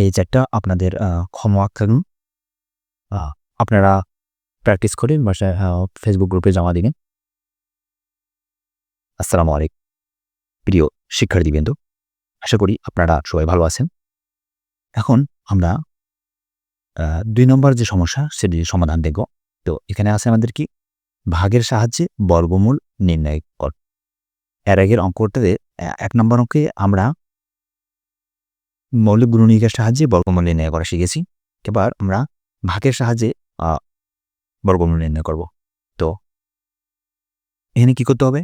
এই চ্যাটটা আপনাদের থাকুন আপনারা প্র্যাকটিস করে বাসায় ফেসবুক গ্রুপে জমা দিবেন। আসসালামু আলাইকুম। প্রিয় শিক্ষার্থীবৃন্দ, আশা করি আপনারা সবাই ভালো আছেন। এখন আমরা দুই নম্বর যে সমস্যা সেটি সমাধান দেখব। তো এখানে আছে আমাদের কি? ভাগের সাহায্যে বর্গমূল নির্ণয় কর। এর আগের অঙ্কটাতে এ ১ নম্বর অঙ্কে আমরা মৌলিক গুণনীয়কের সাহায্যে বর্গমূল নির্ণয় করা শিখেছি। এবার আমরা ভাগের সাহায্যে বর্গমূল নির্ণয় করব। তো এখানে কি করতে হবে?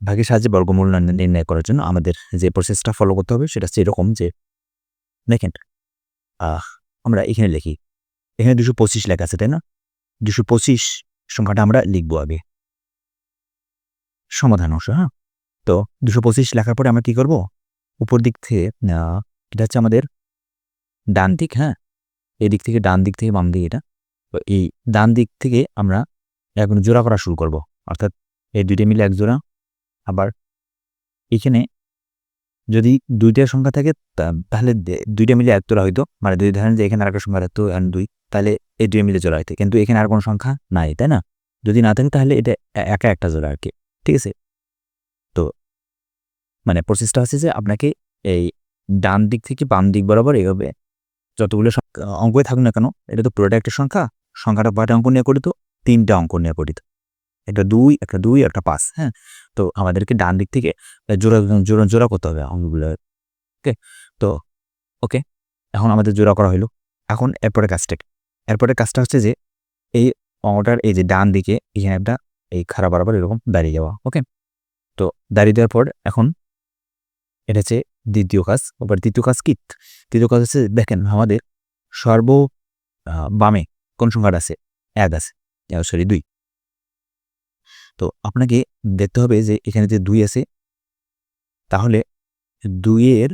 ভাগের সাহায্যে বর্গমূল নির্ণয় করার জন্য আমাদের যে প্রসেসটা ফলো করতে হবে সেটা হচ্ছে এরকম যে দেখেন আমরা এখানে লিখি। এখানে ২২৫ লেখা আছে, তাই না? ২২৫ সংখ্যাটা আমরা লিখব আগে। সমাধান অংশ, হ্যাঁ? তো ২২৫ লেখার পরে আমরা কি করব? উপর দিক থেকে এটা হচ্ছে আমাদের ডান দিক, হ্যাঁ? এদিক থেকে ডান দিক থেকে বাম দিক এটা। তো এই ডান দিক থেকে আমরা এখন জোড়া করা শুরু করব। অর্থাৎ এই ২ টা মিলে এক জোড়া। আবার এখানে যদি দুইটা সংখ্যা থাকে তাহলে দুইটা মিলে এক জোড়া হইতো। মানে যদি ধরেন যে এখানে আরেকটা সংখ্যা থাকতো ২ তাহলে এই ২ মিলে জোড়া হইতো। কিন্তু এখানে আর কোনো সংখ্যা নাই, তাই না? যদি না থাকে তাহলে এটা একা একটা জোড়া আর কি ঠিক আছে? তো মানে প্রসেসটা হচ্ছে যে আপনাকে এই ডান দিক থেকে বাম দিক বরাবর এভাবে যতগুলো অঙ্কই থাকুক না কেন, এটা তো পুরোটা একটা সংখ্যা। সংখ্যাটা কয়টা অঙ্ক নিয়ে গঠিত? ৩ টা অঙ্ক নিয়ে গঠিত। একটা দুই একটা দুই একটা পাঁচ হ্যাঁ? তো আমাদেরকে ডান দিক থেকে জোড়া জোড়া জোড়া করতে হবে অঙ্কগুলো। ওকে? তো ওকে। এখন আমাদের জোড়া করা হইল। এখন এরপরের কাজটা কি? এরপরের কাজটা হচ্ছে যে এই অঙ্কটার এই যে ডান দিকে এখানে একটা এই খারাপ বরাবর এরকম দাঁড়িয়ে যাওয়া। ওকে? তো দাঁড়িয়ে দেওয়ার পর এখন এটা হচ্ছে দ্বিতীয় কাজ। এবার তৃতীয় কাজ কি? তৃতীয় কাজ হচ্ছে, দেখেন আমাদের সর্ব বামে কোন সংখ্যাটা আছে? এক আছে। সরি ২। তো আপনাকে দেখতে হবে যে এখানে যে দুই আছে, তাহলে দুইয়ের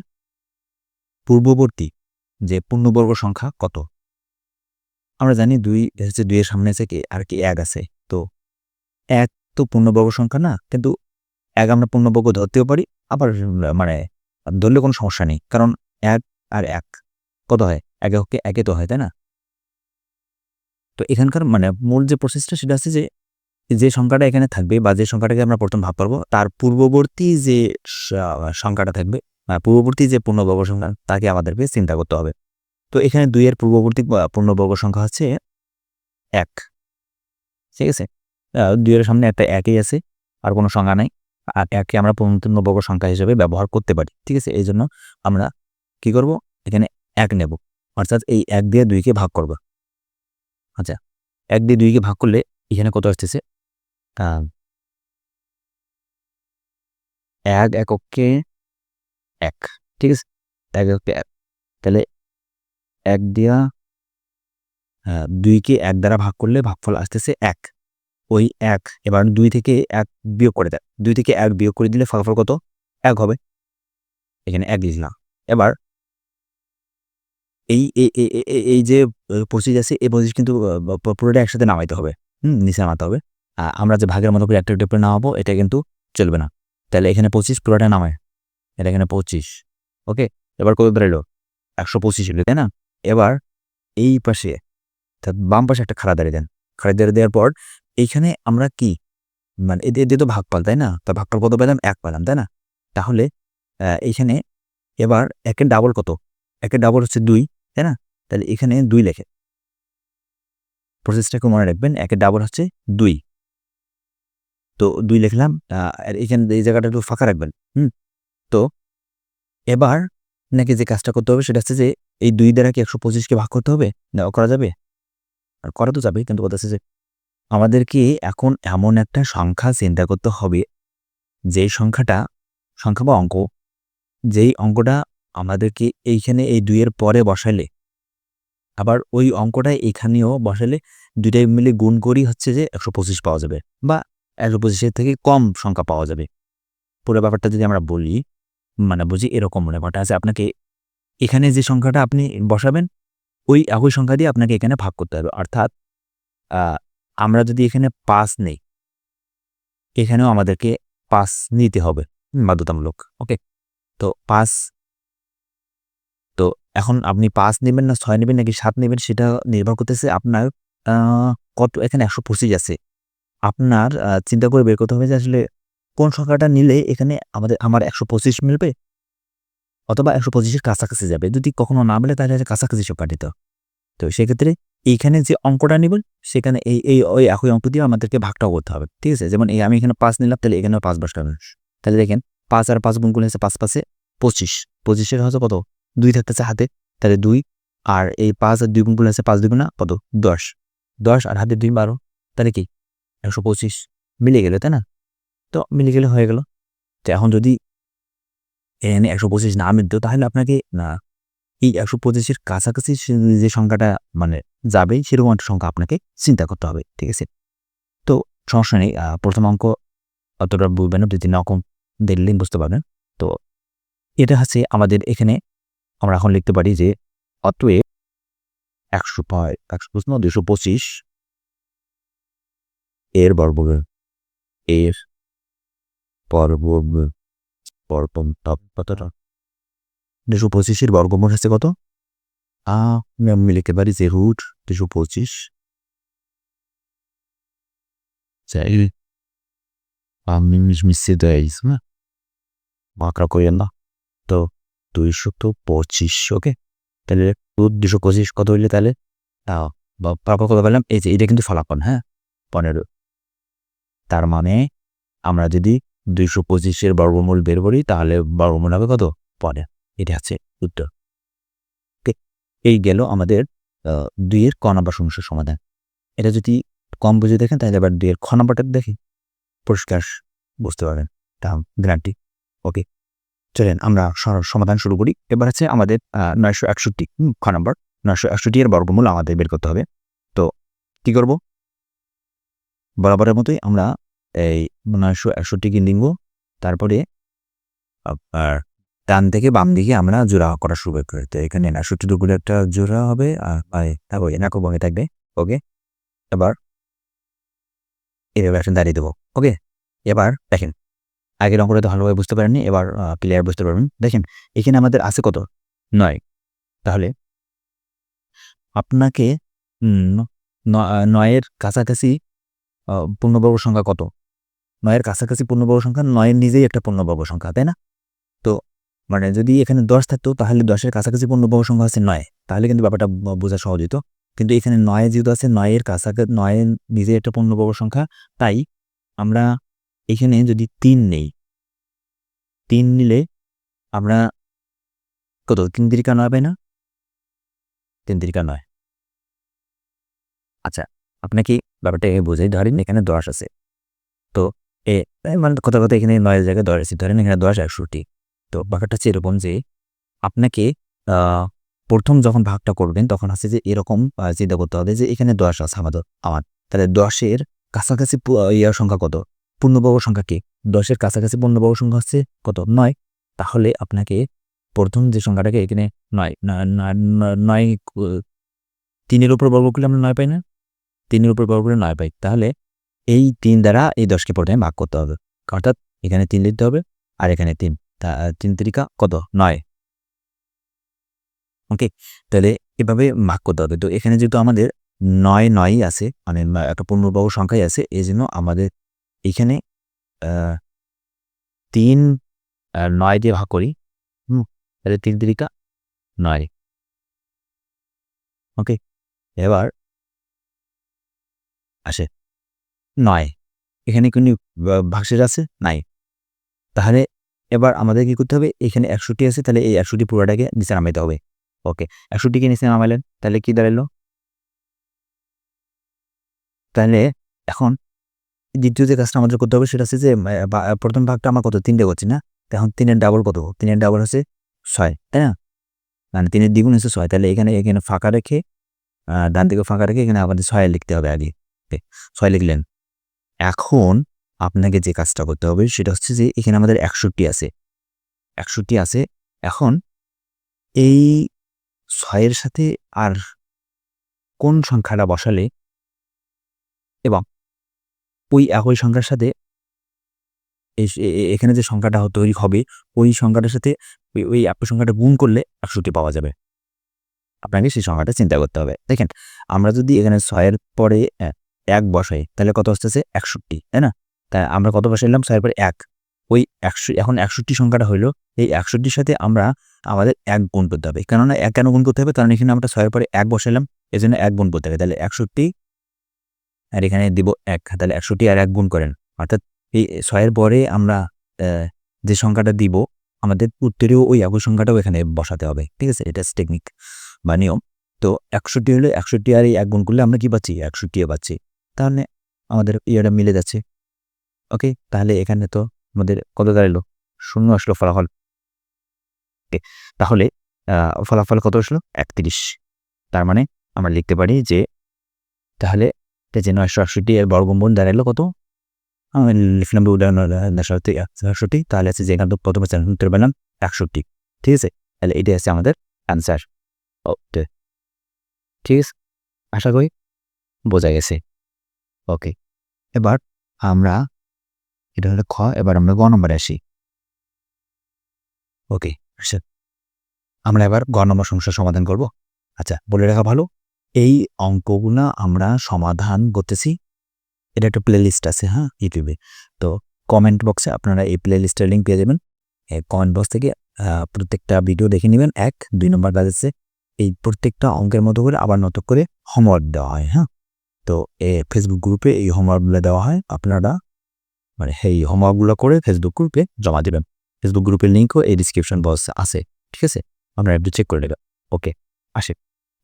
পূর্ববর্তী যে পূর্ণবর্গ সংখ্যা কত? আমরা জানি দুই হচ্ছে দুইয়ের সামনে আছে কি, আর কি এক আছে। তো এক তো পূর্ণবর্গ সংখ্যা না। কিন্তু এক আমরা পূর্ণবর্গ ধরতেও পারি। আবার মানে ধরলে কোনো সমস্যা নেই। কারণ এক আর এক কত হয়? ১ এককে ১ তো হয়, তাই না? তো এখানকার মানে মূল যে প্রসেসটা সেটা হচ্ছে যে, যে সংখ্যাটা এখানে থাকবে বা যে সংখ্যাটাকে আমরা ১ম ভাগ করব তার পূর্ববর্তী যে সংখ্যাটা থাকবে পূর্ববর্তী যে পূর্ণবর্গ সংখ্যা তাকে আমাদেরকে চিন্তা করতে হবে। তো এখানে ২ এর পূর্ববর্তী পূর্ণবর্গ সংখ্যা হচ্ছে এক ঠিক আছে? আ ২ এর সামনে একটা একই আছে। আর কোনো সংখ্যা নাই। আর ১ কে আমরা পূর্ণবর্গ সংখ্যা হিসেবে ব্যবহার করতে পারি। ঠিক আছে? এই জন্য আমরা কি করব? এখানে এক নেব। অর্থাৎ এই এক দিয়ে ২ কে ভাগ করব। আচ্ছা। এক দিয়ে ২ কে ভাগ করলে এখানে কত আসতেছে? এক ১ এককে এক ঠিক আছে? এক এককে এক তাহলে এক দিয়া আ ২ কে ১ দ্বারা ভাগ করলে ভাগফল আসতেছে ১। ওই এক এবার দুই থেকে এক বিয়োগ করে দেন। দুই থেকে এক বিয়োগ করে দিলে ফলাফল কত? এক হবে। এখানে ১ লিখলাম। এবার এই এই যে পঁচিশ আছে এই ২৫ কিন্তু পুরোটা একসাথে নামাইতে হবে। হুম? নিচে নামাতে হবে। আমরা যে ভাগের মতো করে একটা, করে নামাবো এটা কিন্তু চলবে না। তাহলে এখানে ২৫ পুরোটা নামায়। এটা এখানে ২৫ ওকে? এবার কত দাঁড়াইলো? ১২৫ হলো, তাই না? এবার এই পাশে অর্থাৎ বাম পাশে একটা খাড়া দাঁড়িয়ে দেন। খাড়া দাঁড়িয়ে দেওয়ার পর এইখানে আমরা কি মানে এদের দিয়ে তো ভাগফল, তাই না? তো ভাগফল কত পেলাম? এক পেলাম, তাই না? তাহলে আ এইখানে এবার ১ এর ডাবল কত? একের ডাবল হচ্ছে দুই তাই না? তাহলে এখানে ২ লেখেন। প্রসেসটাকে মনে রাখবেন ১ এর ডাবল হচ্ছে দুই তো দুই লিখলাম। এখানে এই জায়গাটা একটু ফাঁকা রাখবেন। হুম? তো এবার নাকি যে কাজটা করতে হবে সেটা হচ্ছে যে এই দুই দ্বারা কি একশো পঁচিশকে ভাগ করতে হবে? না করা যাবে? আর করা তো যাবেই কিন্তু কথা হচ্ছে যে আমাদেরকে এখন এমন একটা সংখ্যা চিন্তা করতে হবে, যেই সংখ্যাটা, সংখ্যা বা অঙ্ক, যেই অঙ্কটা আমাদেরকে এইখানে এই দুইয়ের পরে বসাইলে, আবার ওই অঙ্কটা এখানেও বসালে দুইটাই মিলে গুণ করি হচ্ছে যে ১২৫ পাওয়া যাবে বা একশো পঁচিশের থেকে কম সংখ্যা পাওয়া যাবে। পুরো ব্যাপারটা যদি আমরা বলি মানে বুঝি এরকম মনে ব্যাপারটা আছে, আপনাকে এখানে যে সংখ্যাটা আপনি বসাবেন, ওই একই সংখ্যা দিয়ে আপনাকে এখানে ভাগ করতে হবে। অর্থাৎ আমরা যদি এখানে পাস নেই, এখানেও আমাদেরকে ৫ নিতে হবে। বাধ্যতামূলক। ওকে? তো ৫ তো এখন আপনি পাঁচ নেবেন না, ছয় নেবেন নাকি সাত নেবেন সেটা নির্ভর করতেছে আপনার কত, এখানে একশো পঁচিশ আছে আপনার চিন্তা করে বের করতে হবে যে আসলে কোন সংখ্যাটা নিলে এখানে আমাদের, আমার একশো পঁচিশ মিলবে অথবা একশো পঁচিশের কাছাকাছি যাবে যদি কখনো না মিলে তাহলে কাছাকাছি সংখ্যা হবে। তো সেক্ষেত্রে এইখানে যে অঙ্কটা নিবেন সেখানে এই এই, ওই একই অঙ্ক দিয়ে আমাদেরকে ভাগটাও করতে হবে, ঠিক আছে? যেমন এই আমি এখানে পাঁচ নিলাম, তাহলে এখানেও পাঁচ হবে। তাহলে দেখেন, পাঁচ আর পাঁচ গুণ করলে হচ্ছে পাঁচ পাঁচে পঁচিশ। পঁচিশের হচ্ছে কত? দুই থাকতেছে হাতে, তাহলে দুই। আর এই পাঁচ আর দুই গুণ করলে হচ্ছে পাঁচ দুই গুণা কত? দশ। দশ আর হাতে দুই বারো, তাহলে কি? একশো পঁচিশ। মিলে গেল, তাই না? তো মিলে গেলে হয়ে গেল। তো এখন যদি এখানে একশো পঁচিশ না মিলতো তাহলে আপনাকে না এই একশো পঁচিশের কাছাকাছি যে সংখ্যাটা মানে যাবে, সেরকম একটা সংখ্যা আপনাকে চিন্তা করতে হবে, ঠিক আছে? তো সমস্যা নেই প্রথম অঙ্ক অতটা বুঝবেন না যদি নকম দেখলে বুঝতে পারবেন। তো এটা হচ্ছে আমাদের এখানে আমরা এখন লিখতে পারি যে অতএব একশো পয় একশো প্রশ্ন দুশো পঁচিশ এর বর্গ এর বর্গ বর্গম তাপ কতটা দুশো পঁচিশের বর্গমূল হচ্ছে কত? আ আমি লিখতে পারি যে রুট দুশো পঁচিশ। মিশিয়ে দেয় না? মাকড়া না। তো দুইশো তো পঁচিশ, ওকে? তাহলে দুশো পঁচিশ কত হইলে তাহলে? তাও বা পারপর কত পেলাম এই যে এটা কিন্তু ফলাফল হ্যাঁ? পনেরো। তার মানে আমরা যদি দুইশো পঁচিশের বর্গমূল বের করি, তাহলে বর্গমূল হবে কত? পনেরো। এটা আছে উত্তর। ওকে? এই গেল আমাদের দুইয়ের ক নম্বর সমস্যার সমাধান। এটা যদি কম বুঝে দেখেন, তাহলে আবার দুইয়ের খ নম্বরটা দেখি পরিষ্কার বুঝতে পারবেন। তা গ্যারান্টি ওকে? চলেন আমরা সমাধান শুরু করি। এবার হচ্ছে আমাদের নয়শো একষট্টি খ নম্বর। নয়শো একষট্টি এর বর্গমূল আমাদের বের করতে হবে। তো কি করব? বরাবরের মতোই আমরা এই নয়শো একষট্টিকে নিব তারপরে আপনার ডান থেকে বাম দিকে আমরা জোড়া করা শুরু করি। তো এখানে নয়ষট্টি দুগুলো একটা জোড়া হবে আর তারপর এনাকো বঙ্গে থাকবে, ওকে? এবার এভাবে একটা দাঁড়িয়ে দেবো, ওকে? এবার দেখেন, আগের অঙ্কটা তো ভালোভাবে বুঝতে পারেননি, এবার ক্লিয়ার বুঝতে পারবেন। দেখেন, এখানে আমাদের আছে কত? নয়। তাহলে আপনাকে নয়ের কাছাকাছি পূর্ণবর্গ সংখ্যা কত? নয়ের কাছাকাছি পূর্ণবর্গ সংখ্যা, নয়ের নিজেই একটা পূর্ণবর্গ সংখ্যা, তাই না? তো মানে যদি এখানে দশ থাকতো, তাহলে দশের কাছাকাছি পূর্ণবর্গ সংখ্যা আছে নয়। তাহলে কিন্তু ব্যাপারটা বোঝা সহজ হতো কিন্তু এখানে নয় যেহেতু আছে, নয়ের কাছাকাছি নয়ের নিজে একটা পূর্ণবর্গ সংখ্যা, তাই আমরা এখানে যদি তিন নেই, তিন নিলে আমরা কত? তিন তিরিকা নয় পাই না? তিন তিরিকা নয়। আচ্ছা আপনাকে ব্যাপারটা বোঝাই। ধরেন এখানে দশ আছে। তো এ মানে কথা কথা এখানে নয়ের জায়গায় দশ আছে। ধরেন এখানে দশ একষট্টি। তো ব্যাপারটা হচ্ছে এরকম যে আপনাকে প্রথম যখন ভাগটা করবেন তখন হচ্ছে যে এরকম চিন্তা করতে হবে যে এখানে দশ আছে আমাদের, আমার। তাহলে দশের কাছাকাছি ইয়ার সংখ্যা কত? পূর্ণবর্গ সংখ্যা কি? দশের কাছাকাছি পূর্ণবর্গ সংখ্যা হচ্ছে কত? নয়। তাহলে আপনাকে প্রথম যে সংখ্যাটাকে এখানে নয় নয় তিনের উপর বর্গ করলে আমরা নয় পাই না? তিনের উপর বর্গ করে নয় পাই। তাহলে এই তিন দ্বারা এই দশকে প্রথমে ভাগ করতে হবে। অর্থাৎ এখানে তিন লিখতে হবে আর এখানে তিন। তা, তিন তিরিকা কত? নয়। ওকে তাহলে এভাবে ভাগ করতে হবে। তো এখানে যেহেতু আমাদের নয়, নয়ই আছে মানে একটা পূর্ণবর্গ সংখ্যাই আছে এই জন্য আমাদের এখানে তিন নয় দিয়ে ভাগ করি। হুম, তাহলে তিন তিরিকা নয়। ওকে এবার আসে। নয়। এখানে কোনো ভাগশেষ আছে? নাই। তাহলে এবার আমাদের কি করতে হবে? এখানে একশোটি আছে, তাহলে এই একশোটি পুরোটাকে নিচে নামাইতে হবে। ওকে একশোটিকে নিচে নামাইলেন, তাহলে কি দাঁড়াল তাহলে এখন দ্বিতীয় যে কাজটা আমাদের করতে হবে সেটা হচ্ছে যে প্রথম ভাগটা আমার কত? তিনটে করছি না? এখন তিনের ডাবল কত? তিনের ডাবল হচ্ছে ছয়, তাই না? মানে তিনের দ্বিগুণ হচ্ছে ছয়, তাহলে এখানে এখানে ফাঁকা রেখে ডান দিকে ফাঁকা রেখে এখানে আমাদের ছয় লিখতে হবে আগে। ছয় লিখলেন। এখন আপনাকে যে কাজটা করতে হবে সেটা হচ্ছে যে এখানে আমাদের একষট্টি আছে। একষট্টি আছে। এখন এই ছয়ের সাথে আর কোন সংখ্যাটা বসালে এবং ওই একই সংখ্যার সাথে এখানে যে সংখ্যাটা তৈরি হবে, ওই সংখ্যাটার সাথে ওই ওই একই সংখ্যাটা গুণ করলে একষট্টি পাওয়া যাবে। আপনাকে সেই সংখ্যাটা চিন্তা করতে হবে। দেখেন, আমরা যদি এখানে ছয়ের পরে এক বসাই, তাহলে কত আসতেছে? একষট্টি, তাই না? তাই আমরা কত বসাইলাম ছয়ের পরে এক। ওই একশো, এখন একষট্টি সংখ্যাটা হইল। এই একষট্টির সাথে আমরা আমাদের এক গুণ করতে হবে। কেননা এক কেন গুণ করতে হবে? কারণ এখানে আমরা ছয়ের পরে এক বসাইলাম। এই জন্য এক গুণ করতে হবে। তাহলে একষট্টি আর এখানে দিব এক। তাহলে একষট্টি আর এক গুণ করেন। অর্থাৎ এই ছয়ের পরে আমরা যে সংখ্যাটা দিব, আমাদের উত্তরেও ওই একই সংখ্যাটাও এখানে বসাতে হবে। ঠিক আছে? এটা টেকনিক বা নিয়ম। তো একষট্টি হলে একষট্টি আর এই এক গুণ করলে আমরা কি পাচ্ছি? একষট্টিও পাচ্ছি। তাহলে আমাদের ইয়েটা মিলে যাচ্ছে। ওকে তাহলে এখানে তো আমাদের কত দাঁড়াল? শূন্য আসলো ফলাফল। তাহলে ফলাফল কত আসলো? একত্রিশ। তার মানে আমরা লিখতে পারি যে, তাহলে যে নয়শো আটষট্টি এর বর্গমূল দাঁড়াল কত? আমি লিখলাম উদাহরণ একষট্টি তাহলে আছে যে এখানে তো প্রথমে উত্তর পেলাম একষট্টি। ঠিক আছে? তাহলে এটাই আছে আমাদের অ্যান্সার ওকে ঠিক আছে? আশা করি বোঝা গেছে। ওকে এবার আমরা এটা হলো খ, এবার আমরা গ নম্বরে আসি। ওকে আচ্ছা। আমরা এবার গ নম্বর সমস্যার সমাধান করব। আচ্ছা বলে রাখা ভালো, এই অঙ্কগুলা আমরা সমাধান করতেছি। এটা একটা প্লে লিস্ট আছে হ্যাঁ ইউটিউবে তো কমেন্ট বক্সে আপনারা এই প্লে লিস্টের লিঙ্ক পেয়ে যাবেন। কমেন্ট বক্স থেকে প্রত্যেকটা ভিডিও দেখে নেবেন। এক, দুই নম্বর কাজ আছে, এই প্রত্যেকটা অঙ্কের মতো করে আবার নত করে হোমওয়ার্ক দেওয়া হয় হ্যাঁ। তো এ ফেসবুক গ্রুপে এই হোমওয়ার্কগুলো দেওয়া হয়। আপনারা মানে এই হোমওয়ার্কগুলো করে ফেসবুক গ্রুপে জমা দেবেন। ফেসবুক গ্রুপের লিঙ্কও এই ডিসক্রিপশন বক্সে আছে, ঠিক আছে? আপনারা একটু চেক করে নেবেন। ওকে আসে।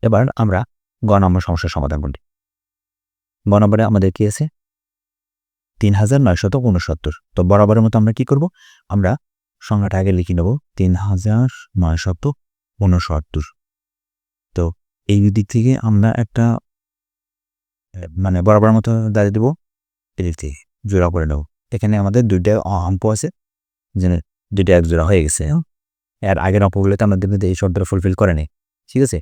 এবার আমরা গ নম্বর সমস্যার সমাধান করি। গ নম্বরে আমাদের কি আছে? তিন হাজার নয়শত উনসত্তর। তো বরাবরের মতো আমরা কি করব? আমরা সংখ্যাটা আগে লিখে নেব। তিন হাজার নয়শত উনসত্তর। তো এই দিক থেকে আমরা একটা মানে বরাবর মতো দাঁড়িয়ে দেবো। এদিক থেকে জোড়া করে নেব। এখানে আমাদের দুইটা অঙ্ক আছে যে দুইটা এক জোড়া হয়ে গেছে? এর আগের অঙ্কগুলোতে আমাদের এই শর্তটা ফুলফিল করে নেই, ঠিক আছে?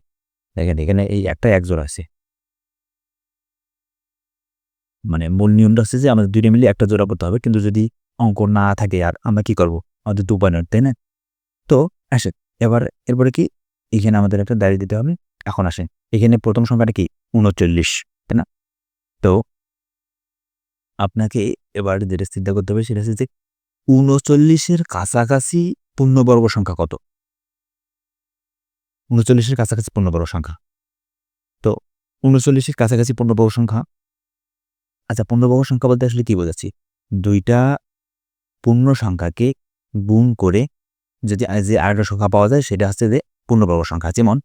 দেখেন, এখানে এই একটা এক জোড়া আছে। মানে মূল নিয়মটা হচ্ছে যে আমাদের দুইটা মিলে একটা জোড়া করতে হবে, কিন্তু যদি অঙ্ক না থাকে, আর আমরা কি করব? আমাদের দু পয়েন্ট তাই না? তো আসে এবার এরপরে কি? এখানে আমাদের একটা দাঁড়িয়ে দিতে হবে। এখন আসে এখানে প্রথম সংখ্যাটা কি? উনচল্লিশ, তাই না? তো আপনাকে এবার যেটা চিন্তা করতে হবে সেটা হচ্ছে যে উনচল্লিশের কাছাকাছি পূর্ণবর্গ সংখ্যা কত? উনচল্লিশের কাছাকাছি পূর্ণবর্গ সংখ্যা। তো উনচল্লিশের কাছাকাছি পূর্ণবর্গ সংখ্যা আচ্ছা পূর্ণবর্গ সংখ্যা বলতে আসলে কি বোঝাচ্ছি? দুইটা পূর্ণ সংখ্যাকে গুণ করে যদি যে আরেকটা সংখ্যা পাওয়া যায় সেটা হচ্ছে যে পূর্ণবর্গ সংখ্যা। যেমন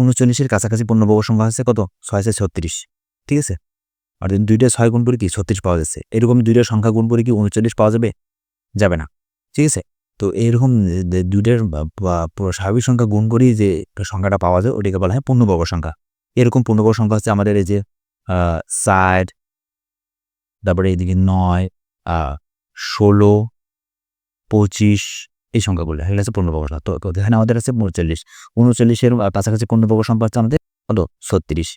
উনচল্লিশের কাছাকাছি পূর্ণবর্গ সংখ্যা হচ্ছে কত? ছয় ছত্রিশ। ঠিক আছে? আর দুইটা ছয় গুণ করে কি? ছত্রিশ পাওয়া যাচ্ছে। এরকম দুইটা সংখ্যা গুণ করে কি উনচল্লিশ পাওয়া যাবে? যাবে না। ঠিক আছে? তো এরকম দুইটার স্বাভাবিক সংখ্যা গুণ করেই যে সংখ্যাটা পাওয়া যায়, ওটাকে বলা হয় পূর্ণবর্গ সংখ্যা। এরকম পূর্ণবর্গ সংখ্যা হচ্ছে আমাদের এই যে সাইড তারপরে এইদিকে নয় ষোলো, পঁচিশ, এই সংখ্যাগুলো। এগুলো হচ্ছে পূর্ণবর্গ সংখ্যা। তো এখানে আমাদের আছে উনচল্লিশ। উনচল্লিশের কাছাকাছি পূর্ণবর্গ সংখ্যা হচ্ছে আমাদের কত? ছত্রিশ।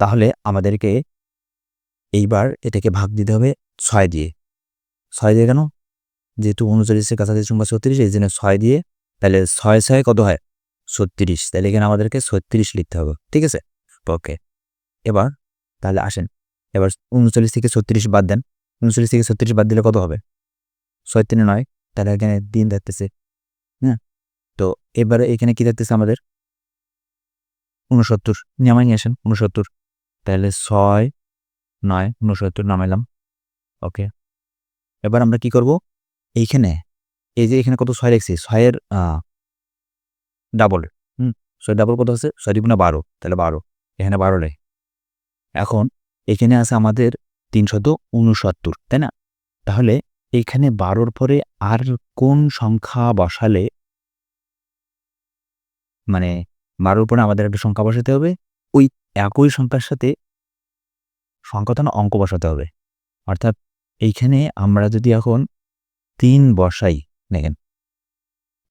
তাহলে আমাদেরকে এইবার এটাকে ভাগ দিতে হবে ছয় দিয়ে। ছয় দিয়ে কেন? যেহেতু উনচল্লিশের কাছাকাছি সংখ্যা ছত্রিশ, এই জন্য ছয় দিয়ে, তাহলে ছয় ছয় কত হয়? ছত্রিশ। তাহলে এখানে আমাদেরকে ছত্রিশ লিখতে হবে, ঠিক আছে? ওকে। এবার, তাহলে আসেন। এবার উনচল্লিশ থেকে ছত্রিশ বাদ দেন। উনচল্লিশ থেকে ছত্রিশ বাদ দিলে কত হবে? ছয় তিনে নয়। তাহলে এখানে দিন থাকতেছে হ্যাঁ? তো এবারে এখানে কি থাকতেছে আমাদের? উনসত্তর। নিয়ে আসেন, উনসত্তর। তাহলে ছয় নয় উনসত্তর নামাইলাম। ওকে এবার আমরা কি করব? এইখানে, এই যে এখানে কত ছয় লিখছি ছয়ের ডাবল হুম, ছয় ডাবল কত আছে? ছয় দুগুণা বারো। তাহলে বারো। এখানে বারো নেই এখন এখানে আছে আমাদের তিনশত উনসত্তর তাই না? তাহলে এখানে বারোর পরে আর কোন সংখ্যা বসালে মানে বারোর পরে আমাদের একটা সংখ্যা বসাতে হবে? ওই একই সংখ্যার সাথে সংখ্যাটা অঙ্ক বসাতে হবে। অর্থাৎ এইখানে আমরা যদি এখন তিন বসাই, দেখেন।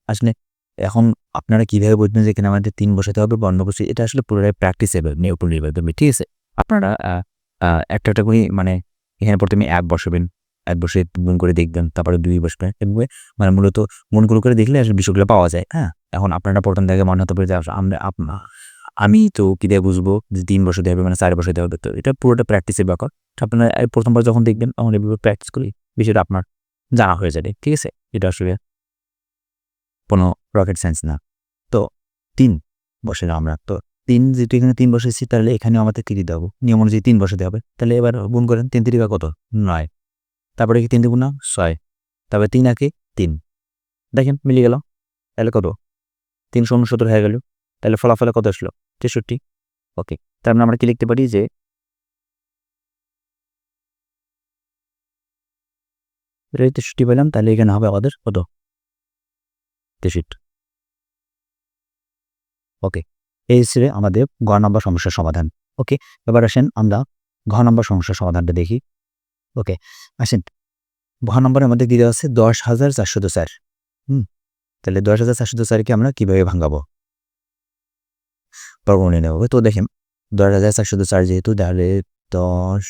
আসলে এখন আপনারা কীভাবে বুঝবেন যে এখানে আমাদের তিন বসাতে হবে, বর্ণ বসে, এটা আসলে পুরোটাই প্র্যাকটিস হবে উপর নির্ভর করবে, ঠিক আছে? আপনারা একটা একটা করে মানে এখানে প্রথমে এক বসাবেন, এক বসে গুণ করে দেখবেন, তারপরে দুই বসবেন এভাবে মানে মূলত গুণগুলো করে দেখলে আসলে বিষয়গুলো পাওয়া যায় হ্যাঁ? এখন আপনারা প্রথম থেকে মনে হতে পারে যে আমরা আমি তো কী দিয়ে বুঝব যে তিন বছর দিয়ে হবে মানে চার বছর দিয়ে হবে? তো এটা পুরোটা প্র্যাকটিসের ব্যাপার। আপনারা প্রথমবার যখন দেখবেন, তখন এভাবে প্র্যাকটিস করি, বিষয়টা আপনার জানা হয়ে যাবে, ঠিক আছে? এটা আসলে কোনো রকেট সায়েন্স না। তো তিন বছরে আমরা, তো তিন যেহেতু এখানে তিন বসে এসেছি, তাহলে এখানেও আমাদের তিরি দেবো নিয়ম অনুযায়ী তিন বসে দেওয়া হবে। তাহলে এবার গুণ করেন, তিন তিরিকা কত? নয়। তারপরে কি তিন দেবো না? ছয়। তারপরে তিন আঁকে তিন। দেখেন মিলে গেল। তাহলে কত? তিনশো উনসত্তর হয়ে গেল। তাহলে ফলাফলে কত আসলো? তেষট্টি। ওকে তার মানে আমরা কি লিখতে পারি যে তেষট্টি পেলাম, তাহলে এখানে হবে আমাদের কত? তেষট্টি। ওকে এই ছিল আমাদের ঘ নম্বর সমস্যার সমাধান। ওকে এবার আসেন আমরা ঘ নম্বর সমস্যার সমাধানটা দেখি। ওকে আসেন। ঘ নম্বরের মধ্যে দেওয়া আছে? দশ হাজার চারশো দু হুম, তাহলে দশ হাজার চারশো দু চারকে আমরা কীভাবে ভাঙাবো? পরবর্তী নেব তো দেখেন, দশ হাজার চারশো দু চার যেহেতু, তাহলে দশ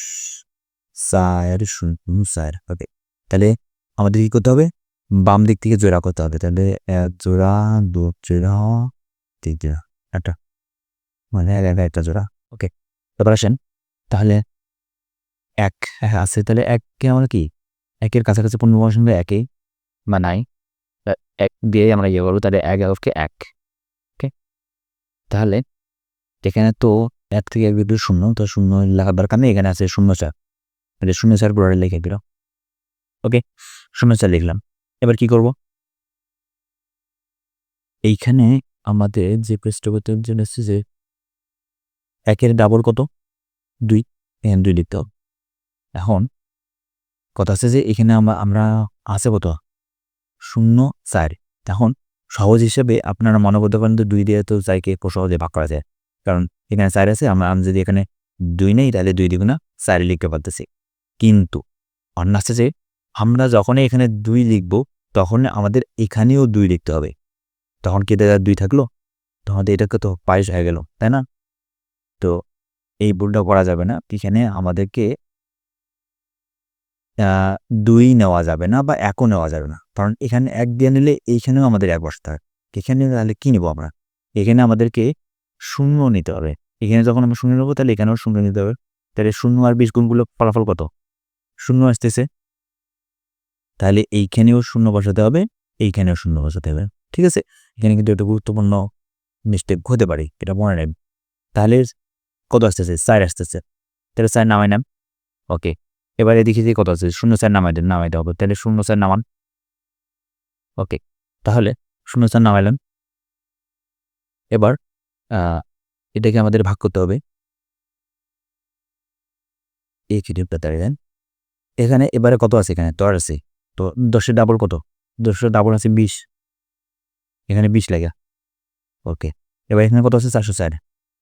চার শূন্য চার ওকে তাহলে আমাদের কী করতে হবে? বাম দিক থেকে জোড়া করতে হবে। তাহলে এক জোড়া, দু জোড়া, তিন জোড়া, একটা। মানে এক এক, একটা জোড়া। ওকে, এবার আসেন। তাহলে এক আছে, তাহলে এককে আমরা কি? একের কাছাকাছি পূর্ণ বসবে একই বা নাই। এক দিয়ে আমরা ইয়ে করব, তাহলে এক এককে এক। তাহলে এখানে তো এক থেকে এক বিদ্যুৎ শূন্য, তো শূন্য লেখার দরকার নেই, এখানে আছে শূন্য চার। তাহলে শূন্য চার পুরো লিখে দিল। ওকে, শূন্য চার লিখলাম। এবার কি করব? এইখানে আমাদের যে পৃষ্ঠপোষের জন্য এসেছে যে একের ডাবল কত? দুই। এখানে দুই লিখতে হবে। এখন কথা আছে যে এখানে আমরা আমরা আছে কত? শূন্য চার। এখন সহজ হিসেবে আপনারা মনে করতে পারেন তো দুই দিয়ে তো চাইকে সহজে ভাগ করা যায়। কারণ এখানে চার আছে, আমরা আমি যদি এখানে দুই নেই, তাহলে দুই দিব না চার লিখতে পারতেছি। কিন্তু অন্য আছে যে, আমরা যখনই এখানে দুই লিখব, তখন আমাদের এখানেও দুই লিখতে হবে। তখন কি দাদা দুই থাকল? তখন এটাকে তো পায়েস হয়ে গেল, তাই না? তো এই ভুলটা করা যাবে না। এখানে আমাদেরকে দুই নেওয়া যাবে না বা একও নেওয়া যাবে না। কারণ এখানে এক দিয়ে নিলে এইখানেও আমাদের এক বসতে হয়। এখানে তাহলে কী নেব আমরা? এখানে আমাদেরকে শূন্য নিতে হবে। এখানে যখন আমরা শূন্য নেব তাহলে এখানেও শূন্য নিতে হবে। তাহলে শূন্য আর বিশ গুণগুলো ফলাফল কত? শূন্য আসতেছে। তাহলে এইখানেও শূন্য বসাতে হবে, এইখানেও শূন্য বসাতে হবে। ঠিক আছে? এখানে কিন্তু একটা গুরুত্বপূর্ণ মিস্টেক হতে পারে, এটা মনে নেব তাহলে কত আসতেছে? চার আসতেছে। তাহলে চার নামাই নাম। ওকে। এবারে দেখি যে কত আছে? শূন্য চার নামাই দেন নামাইতে হবে। তাহলে শূন্য চার নামান। ওকে, তাহলে শূন্য চার নামাইলেন। এবার এটাকে আমাদের ভাগ করতে হবে। এই খিটিপটা দাঁড়িয়ে এখানে এবারে কত আছে এখানে? দশ আছে। তো দশের ডাবল কত? দশের ডাবল আছে বিশ। এখানে বিশ লেগা। ওকে, এবার এখানে কত আছে? চারশো চার।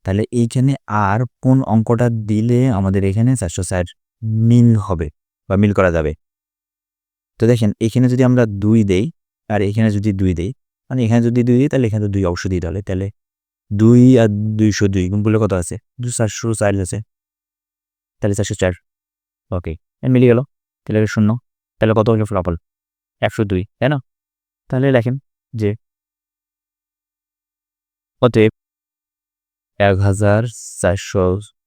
তাহলে এইখানে আর কোন অঙ্কটা দিলে আমাদের এখানে চারশো চার মিল হবে বা মিল করা যাবে। তো দেখেন, এখানে যদি আমরা দুই দেই আর এখানে যদি দুই দেই মানে এখানে যদি দুই দিই, তাহলে এখানে তো দুই অবশ্যই দিতে হবে। তাহলে দুই আর দুইশো দুই গুণ বলে কত আছে? দু চারশো চার আছে। তাহলে চারশো চার। ওকে মিলে গেল। তাহলে শূন্য। তাহলে কত হলো? ফলাফল একশো দুই, তাই না? তাহলে লেখেন যে অতএব এক হাজার চারশো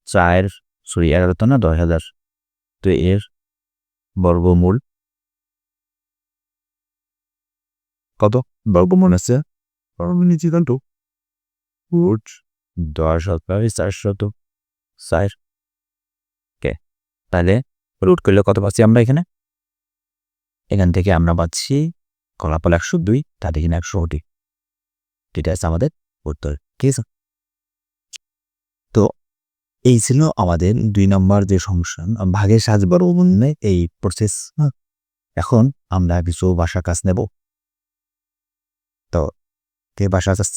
চার, সরি, এগারো তো না? দশ হাজার। তো এর বর্গমূল। কত? বর্গমূল আছে। নিচে জানতো দশ হাজার চারশত চার। কে? তাহলে রুট করলে কত পাচ্ছি আমরা এখানে? এখান থেকে আমরা পাচ্ছি কলাফল একশো দুই তার এখানে একশো কোটি এটা আছে আমাদের উত্তর। ঠিক আছে। তো এই ছিল আমাদের দুই নম্বর যে সমস্যা ভাগের সাজবার এই প্রসেস এখন আমরা কিছু বাসা কাজ নেব। তো কে বাসা কাজ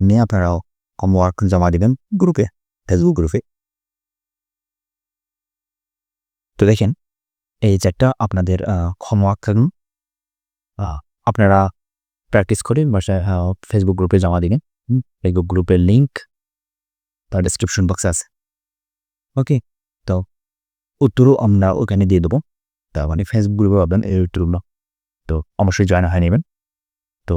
নিয়ে আপনারাও হোমওয়ার্ক জমা দিবেন গ্রুপে ফেসবুক গ্রুপে তো দেখেন এই চারটা আপনাদের হোমওয়ার্ক থাকুন আপনারা প্র্যাকটিস করে বাসায় ফেসবুক গ্রুপে জমা দিবেন ফেসবুক গ্রুপের লিঙ্ক তার ডিসক্রিপশন বক্সে আছে। ওকে তো উত্তরও আমরা ওখানে দিয়ে দেবো। তা মানে ফেসবুক গ্রুপে পাবেন এই উত্তরগুলো। তো অবশ্যই জয়েন হয়ে নেবেন। তো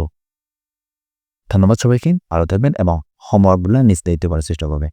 ধন্যবাদ সবাইকে, ভালো থাকবেন এবং হোমওয়ার্কগুলো নিজ দিতে পারার চেষ্টা করবে